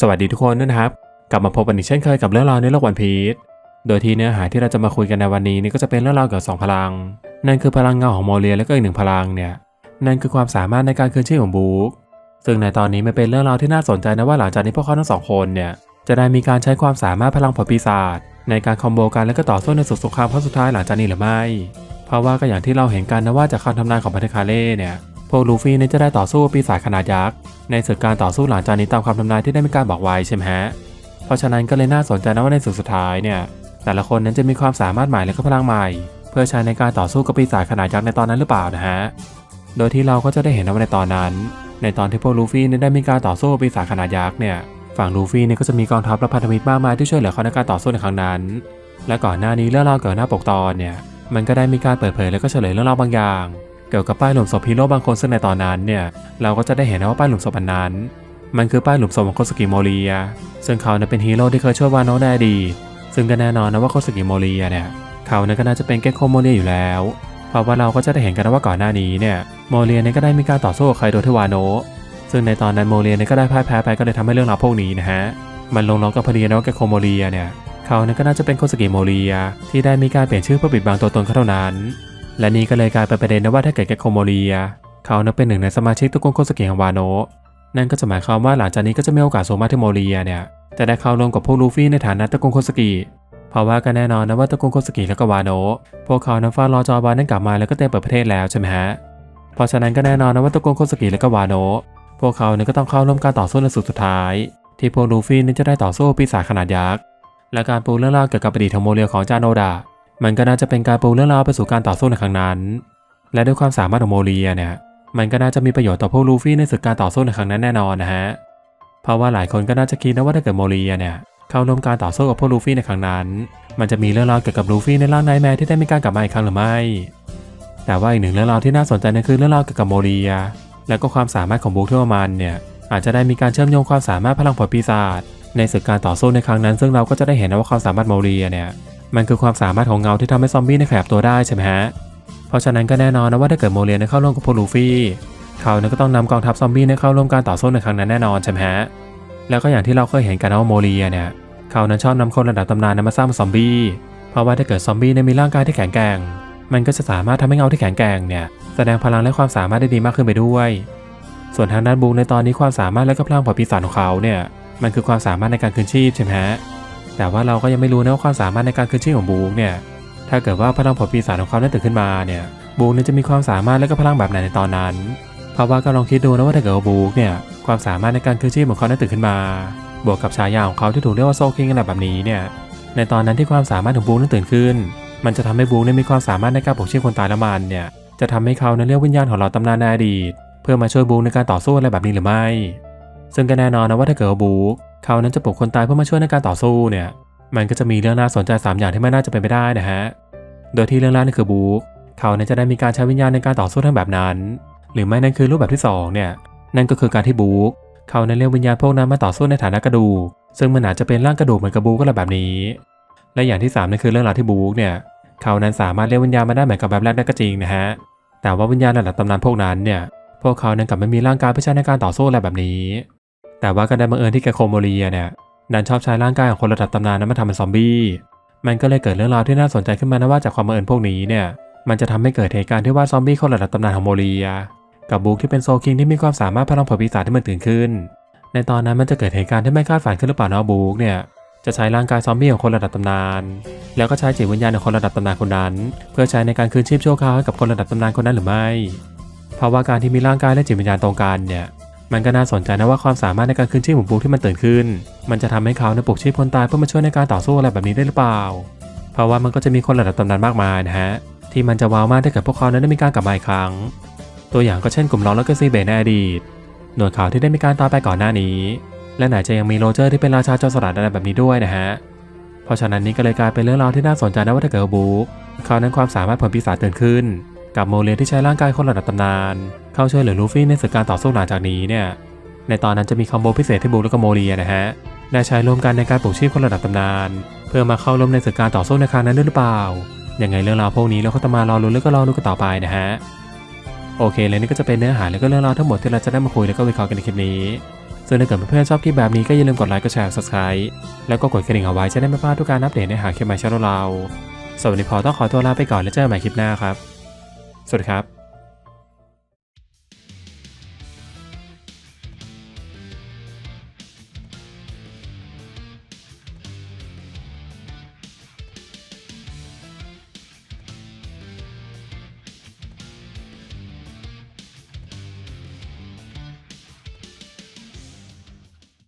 สวัสดีทุกคนด้วยนะครับ กลับมาพบกันอีกเช่นเคยกับเรื่องราวในโลกวันพีชโดยที่เนื้อหาที่เราจะมาคุยกันในวันนี้นี่ก็จะเป็นเรื่องราวเกี่ยวกับสองพลัง นั่นคือพลังเงาของโมเรียและก็อีกหนึ่งพลังเนี่ยนั่นคือความสามารถในการคืนชีพของบุ๊กซึ่งในตอนนี้มันเป็นเรื่องราวที่น่าสนใจนะว่าหลังจากนี้พวกเขาทั้งสองคนเนี่ยจะได้มีการใช้ความสามารถพลังผลปีศาจในการคอมโบกันและก็ต่อสู้ในศึกสงครามครั้งสุดท้ายหลังจากนี้หรือไม่ เพราะว่าก็อย่างที่เราเห็นกันนะว่าจากคำทำนายของพันธคาเล่เนี่ย พวกลูฟี่เนี่ยจะได้ต่อสู้กับปีศาจขนาดยักษ์ในศึกการต่อสู้หลังจากนี้ตามคำทำนายที่ได้มีการบอกไว้ใช่ไหมฮะ เพราะฉะนั้นก็เลยน่าสนใจนะว่าในศึกสุดท้ายเนี่ยแต่ละคนนั้นจะมีความสามารถใหม่และก็พลังใหม่ เพื่อใช้ในการต่อสู้กับปีศาจขนาดยักษ์ในตอนนั้นหรือเปล่านะฮะ โดยที่เราก็จะได้เห็นนะว่าในตอนนั้น ในตอนที่พวกลูฟี่เนี่ยได้มีการต่อสู้กับปีศาจขนาดยักษ์เนี่ยฝั่งลูฟี่เนี่ยก็จะมีกองทัพและพันธมิตรมากมายที่ช่วยเหลือเขาในการต่อสู้ในครั้งนั้น และก่อนหน้านี้เรื่องราวเกี่ยวกับหน้าปกตอนเนี่ยมันก็ได้มีการเปิดเผยและก็เฉลยเรื่องราวบางอย่าง เกี่ยวกับป้ายหลุมศพฮีโร่บางคนซึ่งในตอนนั้นเนี่ยเราก็จะได้เห็นนะว่าป้ายหลุมศพอันนั้น มันคือป้ายหลุมศพของโคสกิโมเรีย ซึ่งเขาเนี่ยเป็นฮีโร่ที่เคยช่วยวานโนะในอดีตซึ่งก็แน่นอนนะว่าโคสกิโมเรียเนี่ยเขาเนี่ยก็น่าจะเป็นแก๊กโคโมเรียอยู่แล้ว เพราะว่าเราก็จะได้เห็นกันนะว่าก่อนหน้านี้เนี่ยโมเรียเนี่ยก็ได้มีการต่อสู้กับไคโดที่วานโนซึ่งในตอนนั้นโมเรียเนี่ยก็ได้พ่ายแพ้ไปก็เลยทำให้เรื่องราวพวกนี้นะฮะมันลงล็อกกับพอดีนะว่าแก๊กโคโมเรียเนี่ยเขาเนี่ยก็น่าจะเป็นโคสกิโมเรียที่ได้มีการเปลี่ยนชื่อเพื่อปิดบังตัวตนเขาเท่านั้น และนี่ก็เลยกลายเป็นประเด็นนะว่าถ้าเกิดแกโคโมเรีย เขานี่ยเป็นหนึ่งในสมาชิกตระกูลโคสกิของวานโนะนั่นก็จะหมายความว่าหลังจากนี้ก็จะมีโอกาสสูงมากที่โมเรียเนี่ยจะได้เข้าร่วมกับพวกลูฟี่ในฐานะตระกูลโคสกิเพราะว่าก็แน่นอนนะว่าตระกูลโคสกิและก็วาโนะพวกเขานั้นเฝ้ารอจอบานนั้นกลับมาแล้วก็เตรียมเปิดประเทศแล้วใช่ไหมฮะเพราะฉะนั้นก็แน่นอนนะว่าตระกูลโคสกิและก็วาโนะพวกเขาเนี่ยก็ต้องเข้าร่วมการต่อสู้ในสุดสุดท้าย ที่พวกลูฟี่นั้นจะได้ต่อสู้ปีศาจขนาดยักษ์และการปูเรื่องราวเกี่ยวกับอดีตของโมเรียของจาโนดะ มันก็น่าจะเป็นการปูเรื่องราวไปสู่การต่อสู้ในครั้งนั้น และด้วยความสามารถของโมเรียเนี่ย มันก็น่าจะมีประโยชน์ต่อพวกลูฟี่ในศึกการต่อสู้ในครั้งนั้นแน่นอนนะฮะ เพราะว่าหลายคนก็น่าจะคิดนะว่าถ้าเกิดโมเรียเนี่ยเข้าร่วมการต่อสู้กับพวกลูฟี่ในครั้งนั้น มันจะมีเรื่องราวเกี่ยวกับลูฟี่ในร่างไนแมร์ที่ได้มีการกลับมาอีกครั้งหรือไม่ แต่ว่าอีกหนึ่งเรื่องราวที่น่าสนใจนั่นคือเรื่องราวเกี่ยวกับโมเรีย และก็ความสามารถของบุ๊กที่ว่ามันเนี่ยอาจจะได้มีการเชื่อมโยงความสามารถพลังผลปีศาจในศึกการต่อสู้ในครั้งนั้น ซึ่งเราก็จะได้เห็นนะว่าความสามารถโมเรียเนี่ย มันคือความสามารถของเงาที่ทำให้ซอมบี้ในขยับตัวได้ใช่ไหมฮะ เพราะฉะนั้นก็แน่นอนนะว่าถ้าเกิดโมเรียได้เข้าร่วมกับพวกลูฟี่เขาเนี่ยก็ต้องนำกองทัพซอมบี้เนี่ยเข้าร่วมการต่อสู้ในครั้งนั้นแน่นอนใช่ไหมฮะ แล้วก็อย่างที่เราเคยเห็นกันว่าโมเรียเนี่ยเขานั้นชอบนำคนระดับตำนานนมาสร้างซอมบี้ เพราะว่าถ้าเกิดซอมบี้เนี่ยมีร่างกายที่แข็งแกร่ง มันก็จะสามารถทำให้เงาที่แข็งแกร่งเนี่ยแสดงพลังและความสามารถได้ดีมากขึ้นไปด้วย ส่วนทางด้านบูในตอนนี้ความสามารถและก็พลังผลปีศาจของเขาเนี่ยมันคือความสามารถในการคืนชีพใช่ไหมฮะ แต่ว่าเราก็ยังไม่รู้นะว่าความสามารถในการคืนชีพของบูกเนี่ย ถ้าเกิดว่าพลังผลปีศาจของเขาได้ตื่นขึ้นมาเนี่ย บูเนี่ยจะมีความสามารถและก็พลังแบบไหนในตอนนั้น เพราะว่าก็ลองคิดดูนะว่าถ้าเกิดว่าบูกเนี่ย ความสามารถในการคืนชีพของเขาได้ตื่นขึ้นมา บวกกับฉายาของเขาที่ถูกเรียกว่าโซคิงอะไรแบบนี้เนี่ย ในตอนนั้นที่ความสามารถของบูกนั้นตื่นขึ้น มันจะทำให้บูเนี่ยมีความสามารถในการปกชีพคนตายละมันเนี่ย จะทำให้เขานั้นเรียกวิญญาณของเราตำนานในอดีต เพื่อมาช่วยบูกในการต่อสู้อะไรแบบนี้หรือไม่ ซึ่งก็แน่นอนนะว่าถ้าเกิดว่าบูเขานั้นจะปลุกคนตายเพื่อมาช่วยในการต่อสู้เนี่ย มันก็จะมีเรื่องน่าสนใจ 3 อย่างที่ไม่น่าจะเป็นไปได้นะฮะ โดยที่เรื่องแรกนั่นคือบู๊เขานี่ยจะได้มีการใช้วิญญาณในการต่อสู้ทั้งแบบนั้น หรือไม่นั่นคือรูปแบบที่ 2 เนี่ย นั่นก็คือการที่บู๊เขานั้นเรียกวิญญาณพวกนั้นมาต่อสู้ในฐานะกระดูก ซึ่งมันอาจจะเป็นร่างกระดูกเหมือนกับบู๊ก็แล้วแบบนี้ และอย่างที่3นั่นคือเรื่องราวที่บู๊เนี่ยเขานั้นสามารถเรียกวิญญาณมาได้เหมือนกับแบบแรกได้ก็จริงนะฮะ แต่ว่าวิญญาณระดับตำนานพวกนั้นเนี่ย พวกเขานั้นกลับไม่มีร่างกายเพื่อใช้ในการต่อสู้อะไรแบบนี้ แต่ว่าก็ได้บังเอิญที่แกโคโมเรียเนี่ยดันชอบใช้ร่างกายของคนระดับตำนานนั้นมาทำเป็นซอมบี้ มันก็เลยเกิดเรื่องราวที่น่าสนใจขึ้นมานะว่าจากความบังเอิญพวกนี้เนี่ย มันจะทำให้เกิดเหตุการณ์ที่ว่าซอมบี้คนระดับตำนานของโมเรีย กับบุ๊กที่เป็นโซคิงที่มีความสามารถพลังผลปีศาจที่มันตื่นขึ้น ในตอนนั้นมันจะเกิดเหตุการณ์ที่ไม่คาดฝันขึ้นหรือเปล่านะบุ๊กเนี่ยจะใช้ร่างกายซอมบี้ของคนระดับตำนาน แล้วก็ใช้จิตวิญญาณของคนระดับตำนานคนนั้น เพื่อใช้ในการคืนชีพชั่วคราวให้กับคนระดับตำนานคนนั้นหรือไม่ เพราะว่าการที่มีร่างกายและจิตวิญญาณตรงกันเนี่ย มันก็น่าสนใจนะว่าความสามารถในการคืนชีพของบุ๊กที่มันตื่นขึ้น มันจะทำให้เขาในปลุกชีพคนตายเพื่อมาช่วยในการต่อสู้อะไรแบบนี้ได้หรือเปล่า เพราะว่ามันก็จะมีคนระดับตำนานมากมายนะฮะที่มันจะว้าวมากถ้าเกิดพวกเขานั้นได้มีการกลับมาอีกครั้ง ตัวอย่างก็เช่นกลุ่มล็อกและก็ซีเบในอดีต หน่วยข่าวที่ได้มีการตายไปก่อนหน้านี้ และไหนจะยังมีโรเจอร์ที่เป็นราชาโจรสลัดอะไรแบบนี้ด้วยนะฮะเพราะฉะนั้นนี่ก็เลยกลายเป็นเรื่องราวที่น่าสนใจนะว่าถ้าเกิดบุ๊กเขานั้นความสามารถผลปีศาจตื่นขึ้น กับโมเรียที่ใช้ร่างกายคนระดับตำนาน เข้าช่วยเหลือลูฟี่ในศึกการต่อสู้หลังจากนี้เนี่ยในตอนนั้นจะมีคอมโบพิเศษที่บุกและก็โมเรียนะฮะได้ใช้ร่วมกันในการปลุกชีพคนระดับตำนาน เพื่อมาเข้าร่วมในศึกการต่อสู้ในครั้งนั้นหรือเปล่ายังไงเรื่องราวพวกนี้เราก็จะมารอรุ้แล้วก็รอดูกันต่อไปนะฮะโอเคเลยนี่ก็จะเป็นเนื้อหาแล้วก็เรื่องราวทั้งหมดที่เราจะได้มาคุยแล้วก็วิเคราะห์กันในคลิปนี้ซึ่งถ้าเกิดเพื่อนๆชอบคลิปแบบนี้ก็อย่าลืมกดไลค์กดแชร์ subscribe แล้วก็กดกระดิ่งเอาไว้จะได้ไม่พลาดทุกการอัปเดตในหาคลิปใหม่ช่องเราสวัสดีพอต้องขอตัวลาไปก่อนแล้วเจอกันใหม่คลิปหน้าครับ สวัสดีครับ